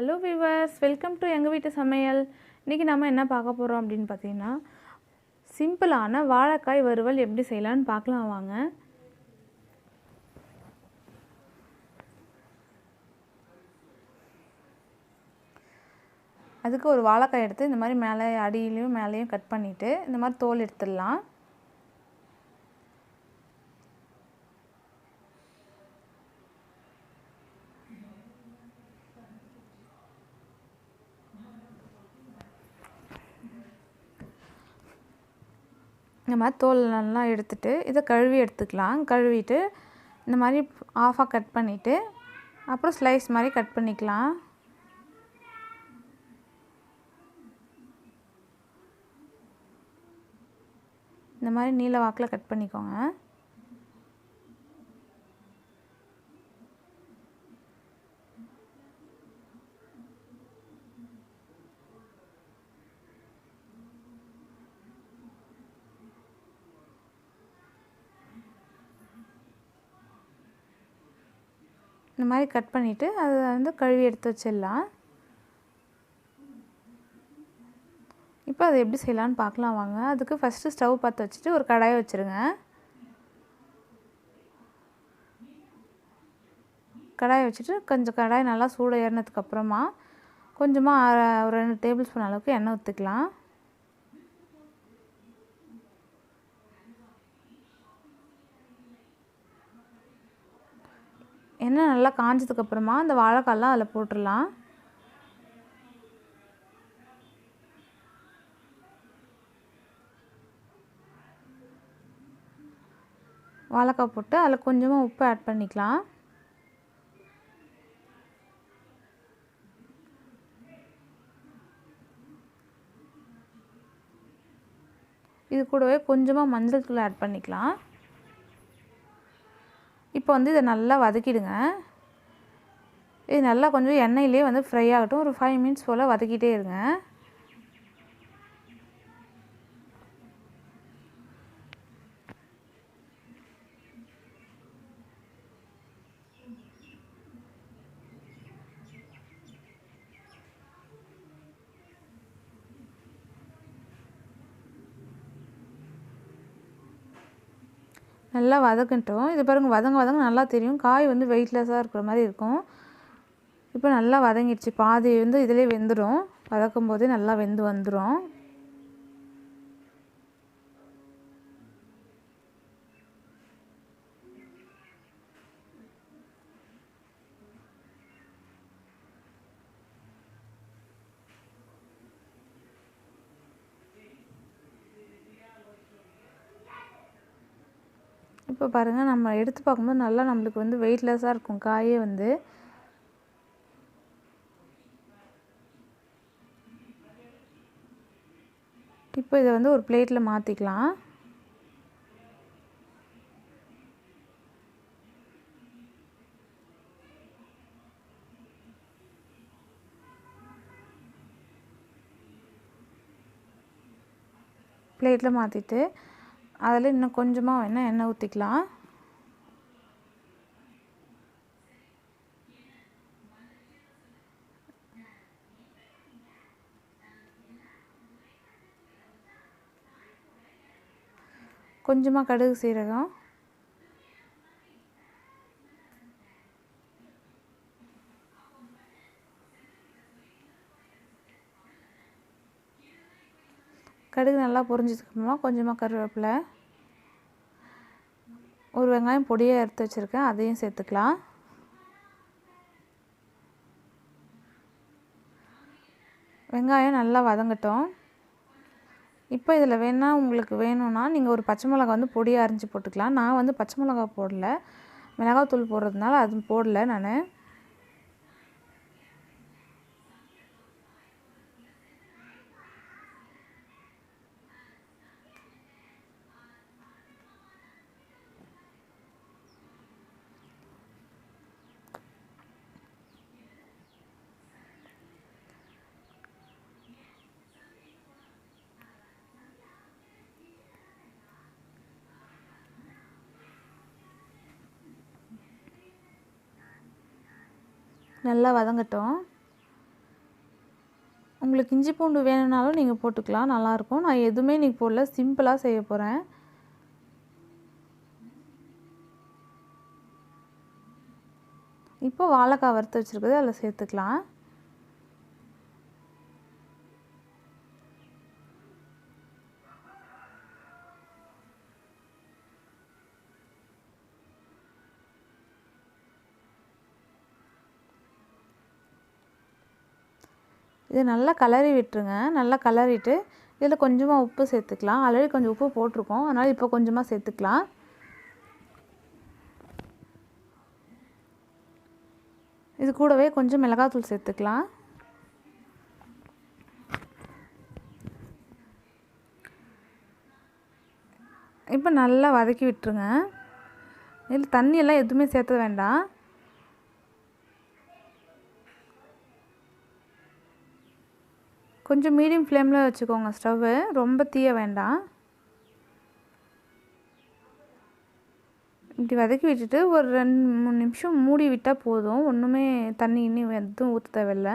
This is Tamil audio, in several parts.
ஹலோ விவர்ஸ் வெல்கம் டு எங்கள் வீட்டு சமையல் இன்றைக்கி நம்ம என்ன பார்க்க போகிறோம் அப்படின்னு பார்த்தீங்கன்னா சிம்பிளான வாழைக்காய் வறுவல் எப்படி செய்யலான்னு பார்க்கலாம் வாங்க. அதுக்கு ஒரு வாழைக்காய் எடுத்து இந்த மாதிரி மேலே அடியிலையும் மேலேயும் கட் பண்ணிவிட்டு இந்த மாதிரி தோல் எடுத்துடலாம். இந்த மாதிரி தோல் நல்லா எடுத்துட்டு இதை கழுவி எடுத்துக்கலாம். கழுவிட்டு இந்த மாதிரி ஆஃபாக கட் பண்ணிவிட்டு அப்புறம் ஸ்லைஸ் மாதிரி கட் பண்ணிக்கலாம். இந்த மாதிரி நீல வாக்கில் கட் பண்ணிக்கோங்க. இந்த மாதிரி கட் பண்ணிவிட்டு அதை வந்து கழுவி எடுத்து வச்சிடலாம். இப்போ அதை எப்படி செய்யலான்னு பார்க்கலாம் வாங்க. அதுக்கு ஃபஸ்ட்டு ஸ்டவ் பார்த்து வச்சுட்டு ஒரு கடாயை வச்சுருங்க. கடாயை வச்சுட்டு கொஞ்சம் கடாய் நல்லா சூடு ஏறினதுக்கப்புறமா கொஞ்சமாக ஒரு ரெண்டு டேபிள் ஸ்பூன் அளவுக்கு எண்ணெய் ஊற்றிக்கலாம் எண்ணெய் நல்லா காஞ்சதுக்கப்புறமா அந்த வாழைக்காலாம் அதில் போட்டுடலாம். வாழைக்காய் போட்டு அதில் கொஞ்சமாக உப்பு ஆட் பண்ணிக்கலாம். இது கூடவே கொஞ்சமாக மஞ்சள் தூள் ஆட் பண்ணிக்கலாம். இப்போ வந்து இதை நல்லா வதக்கிடுங்க. இது நல்லா கொஞ்சம் எண்ணெயிலே வந்து ஃப்ரை ஆகட்டும். ஒரு ஃபைவ் மினிட்ஸ் போல் வதக்கிட்டே இருங்க. நல்லா வதக்கட்டும். இது பாருங்கள் வதங்க வதங்க நல்லா தெரியும். காய் வந்து வெயிட்லெஸ்ஸாக இருக்கிற மாதிரி இருக்கும். இப்போ நல்லா வதங்கிடுச்சு. பாதி வந்து இதிலே வெந்துடும் வதக்கும் போதே நல்லா வெந்து வந்துடும் இப்போ பாருங்கள் நம்ம எடுத்து பார்க்கும்போது நல்லா நம்மளுக்கு வந்து வெயிட்லெஸ்ஸாக இருக்கும். காயே வந்து. இப்போ இதை வந்து ஒரு பிளேட்டில் மாற்றிக்கலாம் பிளேட்டில் மாற்றிட்டு அதில் இன்னும் கொஞ்சமாக வேணால் எண்ணெய் ஊற்றிக்கலாம். கொஞ்சமாக கடுகு சீரகம். கடுகு நல்லா பொரிஞ்சதுக்கப்புறமா கொஞ்சமாக கருவேப்பிலை ஒரு வெங்காயம் பொடியாக எடுத்து வச்சுருக்கேன் அதையும் சேர்த்துக்கலாம். வெங்காயம் நல்லா வதங்கட்டும். இப்போ இதில் வேணால் உங்களுக்கு வேணும்னா நீங்கள் ஒரு பச்சை மிளகா வந்து பொடியாக அரிஞ்சு போட்டுக்கலாம். நான் வந்து பச்சை மிளகா போடல. மிளகாத்தூள் போடுறதுனால அது போடல நான். நல்லா வதங்கட்டும். உங்களுக்கு இஞ்சி பூண்டு வேணும்னாலும் நீங்கள் போட்டுக்கலாம் நல்லாயிருக்கும். நான் எதுவுமே இன்றைக்கி போடல சிம்பிளாக செய்ய போகிறேன் இப்போ வாழைக்காய் வறுத்து வச்சுருக்குது அதில் சேர்த்துக்கலாம். இது நல்லா கலரி விட்டுருங்க. நல்லா கலரிட்டு இதில் கொஞ்சமாக உப்பு சேர்த்துக்கலாம். ஆல்ரெடி கொஞ்சம் உப்பு போட்டிருக்கோம். அதனால் இப்போ கொஞ்சமாக சேர்த்துக்கலாம். இது கூடவே கொஞ்சம் மிளகாத்தூள் சேர்த்துக்கலாம். இப்போ நல்லா வதக்கி விட்டுருங்க. இதில் தண்ணியெல்லாம் எதுவுமே சேர்த்த வேண்டாம். கொஞ்சம் மீடியம் ஃப்ளேமில் வச்சுக்கோங்க. ஸ்டவ்வு ரொம்ப தீய வேண்டாம். இப்படி வதக்கி விட்டுட்டு ஒரு ரெண்டு மூணு நிமிஷம் மூடி விட்டால் போதும். ஒன்றுமே தண்ணி இன்னும் எதுவும் ஊற்ற தேவையில்ல.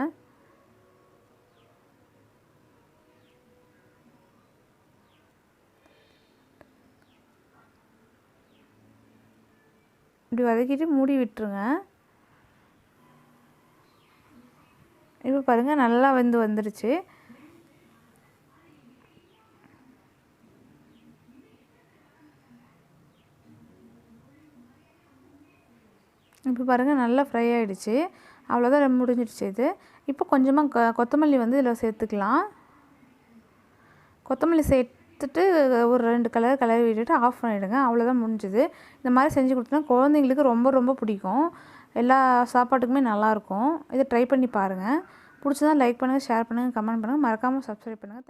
இப்படி வதக்கிட்டு மூடி விட்டுருங்க. இப்போ பாருங்கள் நல்லா வந்து வந்துடுச்சு இப்போ பாருங்கள் நல்லா ஃப்ரை ஆகிடுச்சு அவ்வளோதான் முடிஞ்சிடுச்சு இது. இப்போ கொஞ்சமாக கொ கொத்தமல்லி வந்து இதில் சேர்த்துக்கலாம். கொத்தமல்லி சேர்த்துட்டு ஒரு ரெண்டு கலர் கலர் விட்டுட்டு ஆஃப் பண்ணிவிடுங்க அவ்வளோதான் முடிஞ்சுது. இந்த மாதிரி செஞ்சு கொடுத்தோன்னா குழந்தைங்களுக்கு ரொம்ப ரொம்ப பிடிக்கும். எல்லா சாப்பாட்டுக்குமே நல்லாயிருக்கும். இதை ட்ரை பண்ணி பாருங்கள் பிடிச்சதான் லைக் பண்ணுங்கள் ஷேர் பண்ணுங்கள் கமெண்ட் பண்ணுங்கள் மறக்காமல் சப்ஸ்கிரைப் பண்ணுங்கள்